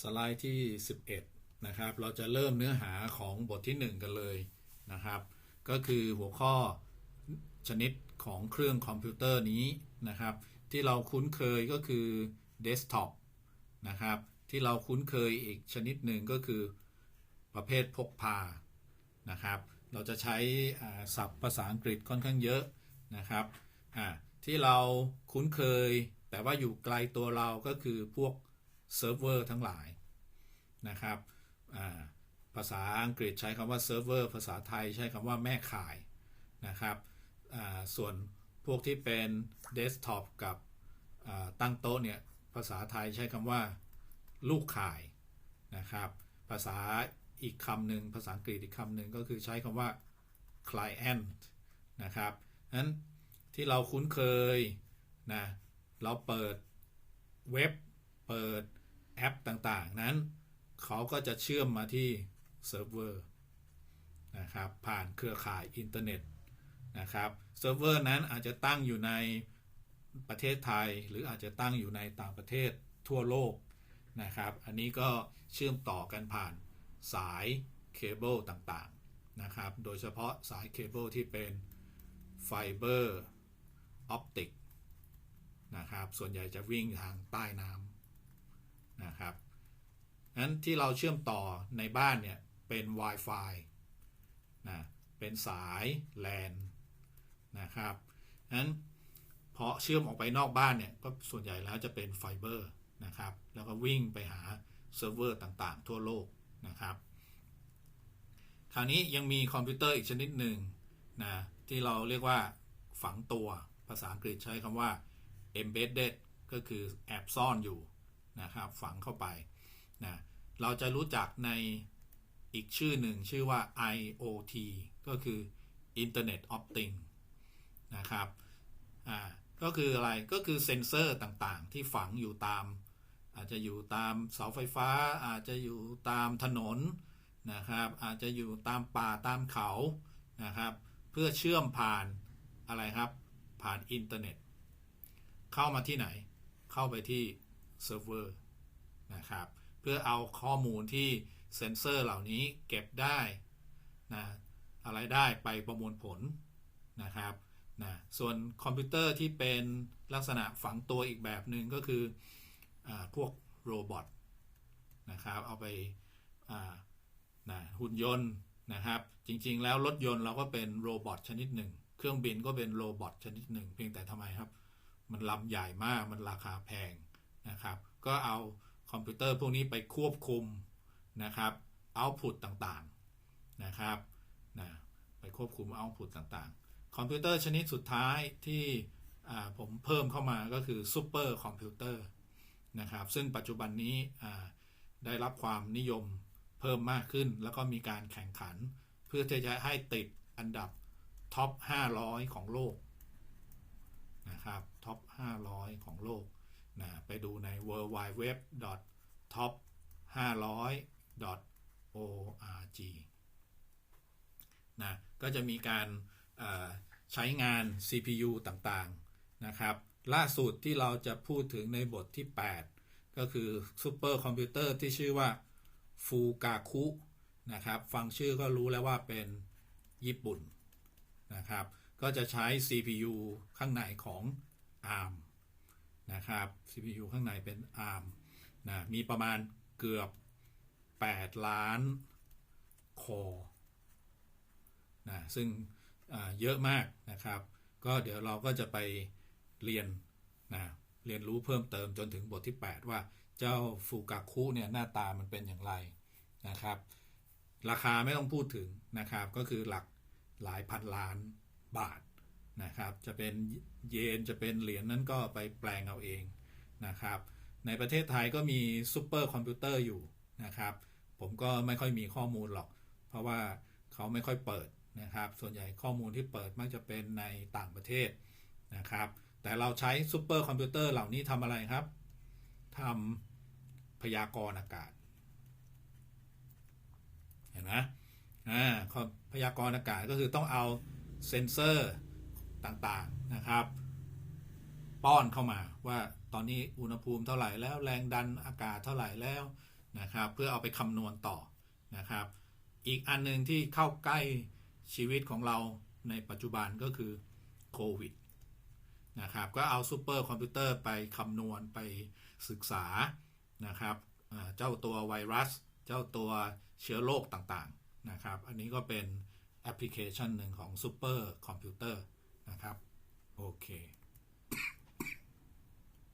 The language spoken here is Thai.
สไลด์ที่ 11 นะครับ เราจะเริ่มเนื้อหาของบทที่ 1 กันเลยนะครับ ก็คือหัวข้อชนิดของเครื่องคอมพิวเตอร์นี้นะครับ ที่เราคุ้นเคยก็คือเดสก์ท็อปนะครับ ที่เราคุ้นเคยอีกชนิดหนึ่งก็คือประเภทพกพานะครับ เราจะใช้ศัพท์ภาษาอังกฤษค่อนข้างเยอะนะครับที่เราคุ้นเคย แต่ว่าอยู่ไกลตัวเราก็คือพวก เซิร์ฟเวอร์ทั้งหลายนะครับภาษาอังกฤษใช้คำว่าเซิร์ฟเวอร์ภาษาไทยใช้คำว่าแม่ข่ายนะครับส่วนพวกที่เป็นเดสก์ท็อปกับตั้งโต๊ะเนี่ยภาษาไทยใช้คำว่าลูกข่ายนะครับภาษาอีกคำหนึ่งภาษาอังกฤษอีกคำหนึ่งก็คือใช้คำว่า client นะครับนั้นที่เราคุ้นเคยนะเราเปิดเว็บ เปิด แอปต่างๆ นั้นเขาก็จะเชื่อมมาที่เซิร์ฟเวอร์นะครับผ่านเครือข่ายอินเทอร์เน็ตนะครับเซิร์ฟเวอร์นั้นอาจจะตั้งอยู่ในประเทศไทย หรืออาจจะตั้งอยู่ในต่างประเทศทั่วโลกนะครับ อันนี้ก็เชื่อมต่อกันผ่านสายเคเบิลต่างๆนะครับ โดยเฉพาะสายเคเบิลที่เป็นไฟเบอร์ออปติกนะครับ ส่วนใหญ่จะวิ่งทางใต้น้ำ นะครับนั้นที่เราเชื่อมต่อในบ้านเนี่ยเป็น Wi-Fi นะเป็นสาย LAN นะครับนั้นพอเชื่อมออกไปนอกบ้านเนี่ยก็ส่วนใหญ่แล้วจะเป็นไฟเบอร์นะครับ แล้วก็วิ่งไปหาเซิร์ฟเวอร์ต่างๆ ทั่วโลกนะครับ คราวนี้ยังมีคอมพิวเตอร์อีกชนิดหนึ่งนะที่เราเรียกว่าฝังตัวภาษาอังกฤษใช้คำว่า embedded ก็คือแอบซ่อนอยู่ นะครับฝังเข้าไปนะเราจะรู้จักในอีกชื่อหนึ่งชื่อว่า IoT ก็คือ Internet of Things นะครับอ่าก็คืออะไรก็คือเซ็นเซอร์ต่างๆ ที่ฝังอยู่ตาม อาจจะอยู่ตามเสาไฟฟ้า อาจจะอยู่ตามถนนนะครับอาจจะอยู่ตามป่าตามเขานะครับ เพื่อเชื่อมผ่านอะไรครับ ผ่านอินเทอร์เน็ต เข้ามาที่ไหน เข้าไปที่ เซิร์ฟเวอร์นะครับ เพื่อเอาข้อมูลที่เซนเซอร์เหล่านี้เก็บได้นะอะไรได้ไปประมวลผลนะครับนะส่วนคอมพิวเตอร์ที่เป็นลักษณะฝังตัวอีกแบบหนึ่งก็คืออพวกโรบอทนะครับเอาไปนะหุ่นยนต์นะครับ จริงๆแล้วรถยนต์เราก็เป็นโรบอทชนิดหนึ่ง เครื่องบินก็เป็นโรบอทชนิดหนึ่ง เพียงแต่ทำไมครับ มันลำใหญ่มากมันราคาแพง นะครับ ก็เอาคอมพิวเตอร์พวกนี้ไปควบคุมนะครับเอาพุตต่างๆนะครับนะไปควบคุมเอาพุตต่างๆ คอมพิวเตอร์ชนิดสุดท้ายที่ผมเพิ่มเข้ามาก็คือซูเปอร์คอมพิวเตอร์นะครับ ซึ่งปัจจุบันนี้ได้รับความนิยมเพิ่มมากขึ้น แล้วก็มีการแข่งขัน เพื่อที่จะให้ติดอันดับท็อป 500 ของโลกนะครับท็อป 500 ของโลก นะไปดูใน w w w top 500 org นะก็จะมีการใช้งาน CPU ต่างๆนะครับ ล่าสุดที่เราจะพูดถึงในบทที่ 8 ก็คือซูเปอร์คอมพิวเตอร์ที่ชื่อว่าฟูกาคุนะครับ ฟังชื่อก็รู้แล้วว่าเป็นญี่ปุ่นนะครับ ก็จะใช้ CPU ข้างในของ ARM นะครับ CPU ข้างในเป็น ARM นะมีประมาณเกือบ 8 ล้านคอนะซึ่งเยอะมากนะครับ ก็เดี๋ยวเราก็จะไปเรียนนะเรียนรู้เพิ่มเติมจนถึงบทที่ 8 ว่าเจ้าฟูกาคุเนี่ยหน้าตามันเป็นอย่างไรนะครับ ราคาไม่ต้องพูดถึงนะครับ ก็คือหลักหลายพันล้านบาท นะครับ จะเป็นเยนจะเป็นเหรียญนั้นก็ไปแปลงเอาเองนะครับ ในประเทศไทยก็มีซูเปอร์คอมพิวเตอร์อยู่นะครับ ผมก็ไม่ค่อยมีข้อมูลหรอก เพราะว่าเขาไม่ค่อยเปิดนะครับ ส่วนใหญ่ข้อมูลที่เปิดมักจะเป็นในต่างประเทศนะครับ แต่เราใช้ซูเปอร์คอมพิวเตอร์เหล่านี้ทำอะไรครับทำพยากรณ์อากาศ เห็นไหมอ่าพยากรณ์อากาศก็คือต้องเอาเซนเซอร์ ต่างๆนะครับ ป้อนเข้ามาว่าตอนนี้อุณหภูมิเท่าไหร่แล้วแรงดันอากาศเท่าไหร่แล้วนะครับเพื่อเอาไปคำนวณต่อนะครับ อีกอันหนึ่งที่เข้าใกล้ชีวิตของเราในปัจจุบันก็คือโควิดนะครับก็เอาซูเปอร์คอมพิวเตอร์ไปคำนวณไปศึกษานะครับเจ้าตัวไวรัส เจ้าตัวเชื้อโรคต่างๆนะครับ อันนี้ก็เป็นแอปพลิเคชันหนึ่งของซูเปอร์คอมพิวเตอร์ นะครับ โอเค